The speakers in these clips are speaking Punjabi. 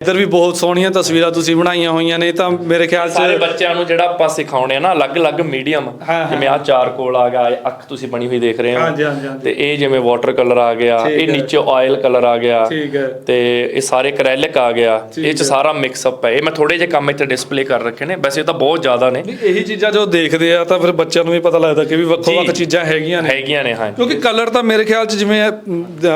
ਇੱਧਰ ਵੀ ਬਹੁਤ ਸੋਹਣੀਆਂ ਤਸਵੀਰਾਂ ਤੁਸੀਂ ਬਣਾਈਆਂ ਹੋਈਆਂ ਨੇ ਤਾਂ ਮੇਰੇ ਖਿਆਲ ਸਾਰੇ 'ਚ ਬੱਚਿਆਂ ਨੂੰ ਜਿਹੜਾ ਆਪਾਂ ਸਿਖਾਉਣੇ ਆ ਨਾ ਅਲੱਗ-ਅਲੱਗ ਮੀਡੀਅਮ ਹਾਂ। ਜਿਵੇਂ ਆ ਚਾਰਕੋਲ ਆ ਗਿਆ ਇਹ ਅੱਖ ਤੁਸੀਂ ਬਣੀ ਹੋਈ ਦੇਖ ਰਹੇ ਹੋ। ਹਾਂਜੀ, ਹਾਂਜੀ, ਹਾਂਜੀ। ਤੇ ਇਹ ਜਿਵੇਂ ਵਾਟਰ ਕਲਰ ਆ ਗਿਆ ਠੀਕ ਇਹ ਹੈ। ਨੀਚੇ ਆਇਲ ਕਲਰ ਆ ਗਿਆ। ਠੀਕ ਹੈ। ਤੇ ਇਹ ਸਾਰੇ ਕਰੈਲਿਕ ਆ ਗਿਆ। ਠੀਕ ਇਹ ਚ ਹੈ। ਸਾਰਾ ਮਿਕਸ ਅਪ ਹੈ। ਇਹ ਮੈਂ ਥੋੜੇ ਜਿਹੇ ਕੰਮ ਇੱਥੇ ਡਿਸਪਲੇ ਕਰ ਰੱਖੇ ਨੇ। ਵੈਸੇ ਤਾਂ ਬਹੁਤ ਜ਼ਿਆਦਾ ਨੇ। ਨਹੀਂ, ਇਹੀ ਚੀਜ਼ਾਂ ਜੋ ਦੇਖਦੇ ਆ ਤਾਂ ਫਿਰ ਬੱਚਿਆਂ ਨੂੰ ਵੀ ਪਤਾ ਲੱਗਦਾ ਕਿ ਵੀ ਵੱਖੋ ਵੱਖ ਜੀ। ਚੀਜ਼ਾਂ ਹੈਗੀਆਂ ਨੇ। ਹੈਗੀਆਂ ਨੇ ਹਾਂ ਕਿਉਂਕਿ ਕਲਰ ਤਾਂ ਮੇਰੇ ਖਿਆਲ 'ਚ ਜਿਵੇਂ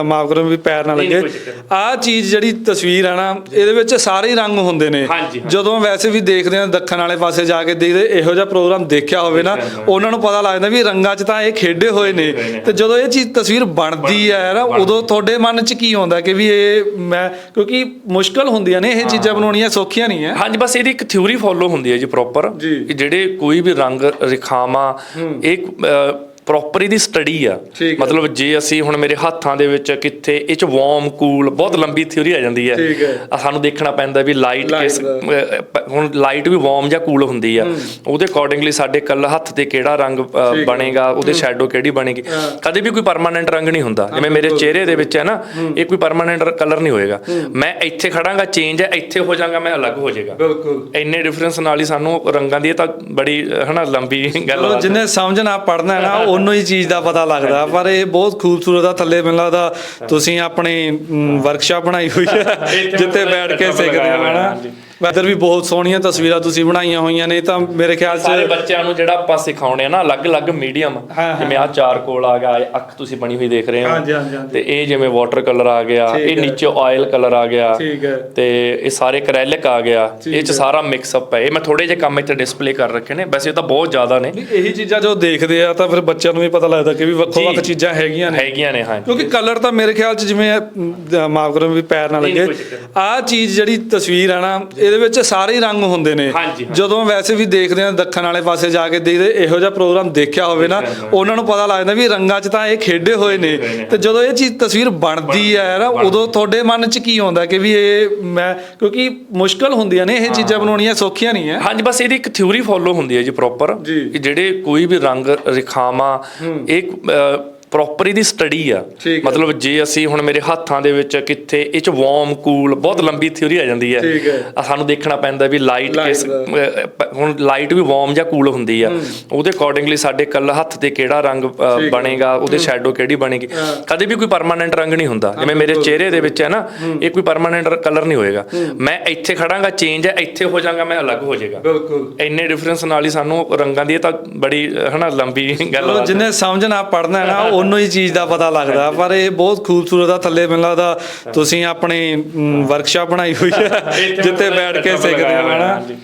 ਮਾਫ ਕਰੋ ਵੀ ਪੈਰ ਨਾ ਨਹੀਂ, ਲੱਗੇ। ਕੋਈ ਚੱਕਰ ਆਹ ਚੀਜ਼ ਜਿਹੜੀ ਤਸਵੀਰ ਆ ਨਾ ਇਹਦੇ ਵਿੱਚ ਸਾਰੇ ਹੀ ਰੰਗ ਹੁੰਦੇ ਨੇ। ਹਾਂਜੀ, ਹਾਂਜੀ। ਜਦੋਂ ਵੈਸੇ ਵੀ ਦੇਖਦੇ ਆ ਦੱਖਣ ਵਾਲੇ ਪਾਸੇ ਜਾ ਕੇ ਦੇਖਦੇ ਇਹੋ ਜਿਹਾ ਪ੍ਰੋਗਰਾਮ ਦੇਖਿਆ ਹੋਵੇ ਨਾ ਉਹਨਾਂ ਨੂੰ ਪਤਾ ਲੱਗਦਾ ਵੀ ਰੰਗਾਂ 'ਚ ਤਾਂ ਇਹ ਖੇਡੇ ਹੋਏ ਨੇ। ਹੋਏ ਨੇ। ਤੇ ਜਦੋਂ ਇਹ ਚੀਜ਼ ਤਸਵੀਰ ਬਣਦੀ ਹੈ ਨਾ ਉਦੋਂ ਤੁਹਾਡੇ ਮਨ 'ਚ ਕੀ ਆਉਂਦਾ ਕਿ ਵੀ ਇਹ ਮੈਂ ਕਿਉਂਕਿ ਮੁਸ਼ਕਲ ਹੁੰਦੀਆਂ ਨੇ ਇਹ ਚੀਜ਼ਾਂ ਬਣਾਉਣੀਆਂ ਸੌਖੀਆਂ ਨਹੀਂ ਹੈ। ਹਾਂਜੀ ਬਸ ਇਹਦੀ ਇੱਕ ਥਿਊਰੀ ਫੋਲੋ ਹੁੰਦੀ ਹੈ ਜੀ ਪ੍ਰੋਪਰ ਜੀ। ਜਿਹੜੇ ਕੋਈ ਵੀ ਰੰਗ ਰੇਖਾਵਾਂ ਇਹ ਪ੍ਰੋਪਰ ਇਹਦੀ ਸਟੱਡੀ ਆ। ਮਤਲਬ ਜੇ ਅਸੀਂ ਹੁਣ ਮੇਰੇ ਹੱਥਾਂ ਦੇ ਵਿੱਚ ਕਿੱਥੇ ਇਹ ਚ ਵਾਰਮ ਕੂਲ ਬਹੁਤ ਲੰਬੀ ਥਿਊਰੀ ਆ ਜਾਂਦੀ ਹੈ। ਸਾਨੂੰ ਦੇਖਣਾ ਪੈਂਦਾ ਵੀ ਲਾਈਟ ਕਿਸ ਹੁਣ ਲਾਈਟ ਵੀ ਵਾਰਮ ਜਾਂ ਕੂਲ ਹੁੰਦੀ ਆ। ਉਹਦੇ ਅਕੋਰਡਿੰਗਲੀ ਸਾਡੇ ਕੱਲ ਹੱਥ ਤੇ ਕਿਹੜਾ ਰੰਗ। ਬਣੇਗਾ ਉਹਦੇ ਸ਼ੈਡੋ ਕਿਹੜੀ ਬਣੇਗੀ। ਕਦੇ ਵੀ ਕੋਈ ਪਰਮਾਨੈਂਟ ਰੰਗ ਨਹੀਂ ਹੁੰਦਾ। ਜਿਵੇਂ ਮੇਰੇ ਚਿਹਰੇ ਦੇ ਵਿੱਚ ਹੈ ਨਾ ਇਹ ਕੋਈ ਪਰਮਾਨੈਂਟ ਕਲਰ ਨਹੀਂ ਹੋਏਗਾ। ਮੈਂ ਇੱਥੇ ਖੜਾਂਗਾ ਚੇਂਜ ਹੈ ਇੱਥੇ ਹੋ ਜਾਵਾਂਗਾ ਮੈਂ ਅਲੱਗ ਹੋ ਜਾਏਗਾ। ਬਿਲਕੁਲ। ਇੰਨੇ ਡਿਫਰੈਂਸ ਨਾਲ ਹੀ ਸਾਨੂੰ ਰੰਗਾਂ ਦੀ ਇਹ ਤਾਂ ਬੜੀ ਹਨਾ ਲੰਬੀ ਗੱਲ ਆ। ਜਿੰਨੇ ਸਮਝਣਾ ਪੜਨਾ ਹੈ ਨਾ ਉਹਨੂੰ ਹੀ ਚੀਜ਼ ਦਾ ਪਤਾ ਲੱਗਦਾ ਪਰ ਇਹ ਬਹੁਤ ਖੂਬਸੂਰਤ ਆ ਥੱਲੇ ਮੈਨੂੰ ਲੱਗਦਾ ਤੁਸੀਂ ਆਪਣੀ ਵਰਕਸ਼ਾਪ ਬਣਾਈ ਹੋਈ ਹੈ ਜਿੱਥੇ ਬੈਠ ਕੇ ਸਿੱਖਦੇ ਹੋ ਹੋਇਆ, ਇੱਧਰ ਵੀ ਬਹੁਤ ਸੋਹਣੀਆਂ ਤਸਵੀਰਾਂ ਤੁਸੀਂ ਬਣਾਈਆਂ ਹੋਈਆਂ ਨੇ ਤਾਂ ਮੇਰੇ ਖਿਆਲ ਸਾਰੇ 'ਚ ਬੱਚਿਆਂ ਨੂੰ ਜਿਹੜਾ ਆਪਾਂ ਸਿਖਾਉਣੇ ਆ ਨਾ ਅਲੱਗ-ਅਲੱਗ ਮੀਡੀਅਮ। ਜਿਵੇਂ ਆ ਚਾਰਕੋਲ ਆ ਗਿਆ ਅੱਖ ਤੁਸੀਂ ਬਣੀ ਹੋਈ ਦੇਖ ਰਹੇ ਹੋ ਹਾਂਜੀ, ਹਾਂਜੀ, ਹਾਂਜੀ। ਤੇ ਇਹ ਜਿਵੇਂ ਵਾਟਰ ਕਲਰ ਆ ਗਿਆ ਇਹ। ਨੀਚੇ ਆਇਲ ਕਲਰ ਆ ਗਿਆ ਠੀਕ ਹੈ ਤੇ ਇਹ ਸਾਰੇ ਕਰੈਲਿਕ ਆ ਗਿਆ ਇਹ ਚ। ਸਾਰਾ ਮਿਕਸ ਅਪ ਹੈ ਇਹ ਮੈਂ ਥੋੜੇ ਜਿਹੇ ਕੰਮ ਇੱਥੇ ਡਿਸਪਲੇ ਕਰ ਰੱਖੇ ਨੇ ਵੈਸੇ ਤਾਂ ਬਹੁਤ ਜ਼ਿਆਦਾ ਨੇ ਨਹੀਂ, ਇਹੀ ਚੀਜ਼ਾਂ ਜੋ ਦੇਖਦੇ ਆ ਤਾਂ ਫਿਰ ਬੱਚਿਆਂ ਨੂੰ ਵੀ ਪਤਾ ਲੱਗਦਾ ਕਿ ਵੀ ਵੱਖੋ ਵੱਖ ਜੀ। ਚੀਜ਼ਾਂ ਹੈਗੀਆਂ ਨੇ ਹੈਗੀਆਂ ਨੇ ਹਾਂ ਕਿਉਂਕਿ ਕਲਰ ਤਾਂ ਮੇਰੇ ਖਿਆਲ 'ਚ ਜਿਵੇਂ ਮਾਫ ਕਰੋ ਵੀ ਪੈਰ ਨਾ ਲੱਗੇ। ਆਹ ਚੀਜ਼ ਜਿਹੜੀ ਤਸਵੀਰ ਆ ਨਾ ਇਹਦੇ ਵਿੱਚ ਸਾਰੇ ਹੀ ਰੰਗ ਹੁੰਦੇ ਨੇ। ਹਾਂਜੀ, ਹਾਂਜੀ। ਜਦੋਂ ਵੈਸੇ ਵੀ ਦੇਖਦੇ ਆ ਦੱਖਣ ਵਾਲੇ ਪਾਸੇ ਜਾ ਕੇ ਦੇਖਦੇ ਇਹੋ ਜਿਹਾ ਪ੍ਰੋਗਰਾਮ ਦੇਖਿਆ ਹੋਵੇ ਨਾ ਉਹਨਾਂ ਨੂੰ ਪਤਾ ਲੱਗਦਾ ਵੀ ਰੰਗਾਂ 'ਚ ਤਾਂ ਇਹ ਖੇਡੇ ਹੋਏ ਨੇ। ਤੇ ਜਦੋਂ ਇਹ ਚੀਜ਼ ਤਸਵੀਰ ਬਣਦੀ ਹੈ ਨਾ ਉਦੋਂ ਤੁਹਾਡੇ ਮਨ 'ਚ ਕੀ ਆਉਂਦਾ ਕਿ ਵੀ ਇਹ ਮੈਂ ਕਿਉਂਕਿ ਮੁਸ਼ਕਲ ਹੁੰਦੀਆਂ ਨੇ ਇਹ ਚੀਜ਼ਾਂ ਬਣਾਉਣੀਆਂ ਸੌਖੀਆਂ ਨਹੀਂ ਹੈ। ਹਾਂਜੀ ਬਸ ਇਹਦੀ ਇੱਕ ਥਿਊਰੀ ਫੋਲੋ ਹੁੰਦੀ ਹੈ ਜੀ ਪ੍ਰੋਪਰ ਜੀ। ਜਿਹੜੇ ਕੋਈ ਵੀ ਰੰਗ ਰੇਖਾਵਾਂ ਇਹ ਪ੍ਰੋਪਰ ਇਹਦੀ ਸਟੱਡੀ ਆ। ਠੀਕ ਹੈ। ਮਤਲਬ ਜੇ ਅਸੀਂ ਹੁਣ ਮੇਰੇ ਹੱਥਾਂ ਦੇ ਵਿੱਚ ਕਿੱਥੇ ਇਹ ਚ ਵਾਰਮ ਕੂਲ ਬਹੁਤ ਲੰਬੀ ਥਿਊਰੀ ਆ ਜਾਂਦੀ ਹੈ ਠੀਕ ਹੈ। ਆ ਸਾਨੂੰ ਦੇਖਣਾ ਪੈਂਦਾ ਵੀ ਲਾਈਟ Light ਕਿਸ ਦਾ। ਅਹ, ਪ- ਹੁਣ ਲਾਈਟ ਵੀ ਵਾਰਮ ਜਾਂ ਕੂਲ ਹੁੰਦੀ ਆ। ਉਹਦੇ ਅਕੋਰਡਿੰਗਲੀ ਸਾਡੇ ਕੱਲ ਹੱਥ ਤੇ ਕਿਹੜਾ ਰੰਗ ਅਹ, ਠੀਕ ਹੈ। ਬਣੇਗਾ ਉਹਦੇ ਸ਼ੈਡੋ ਕਿਹੜੀ ਬਣੇਗੀ। ਕਦੇ ਵੀ ਕੋਈ ਪਰਮਾਨੈਂਟ ਰੰਗ ਨਹੀਂ ਹੁੰਦਾ। ਜਿਵੇਂ ਮੇਰੇ ਚਿਹਰੇ ਦੇ ਵਿੱਚ ਹੈ ਨਾ ਇਹ ਕੋਈ ਪਰਮਾਨੈਂਟ ਕਲਰ ਨਹੀਂ ਹੋਏਗਾ। ਮੈਂ ਇੱਥੇ ਖੜਾਂਗਾ ਚੇਂਜ ਹੈ ਇੱਥੇ ਹੋ ਜਾਵਾਂਗਾ ਮੈਂ ਅਲੱਗ ਹੋ ਜਾਏਗਾ। ਬਿਲਕੁਲ। ਇੰਨੇ ਡਿਫਰੈਂਸ ਨਾਲ ਹੀ ਸਾਨੂੰ ਰੰਗਾਂ ਦੀ ਇਹ ਤਾਂ ਬੜੀ ਅਹ, ਹਨਾ ਲੰਬੀ ਗੱਲ ਆ। ਜਿੰਨੇ ਸਮਝਣਾ ਪੜਨਾ ਹੈ ਨਾ ਉਹਨੂੰ ਹੀ ਚੀਜ਼ ਦਾ ਪਤਾ ਲੱਗਦਾ ਪਰ ਇਹ ਬਹੁਤ ਖੂਬਸੂਰਤ ਆ ਥੱਲੇ ਮੈਨੂੰ ਲੱਗਦਾ ਤੁਸੀਂ ਆਪਣੀ ਵਰਕਸ਼ਾਪ ਬਣਾਈ ਹੋਈ ਹੈ ਜਿੱਥੇ ਬੈਠ ਕੇ ਸਿੱਖਦੇ ਹੋ ਹੋਇਆ, ਨਾ ਹਾਂਜੀ।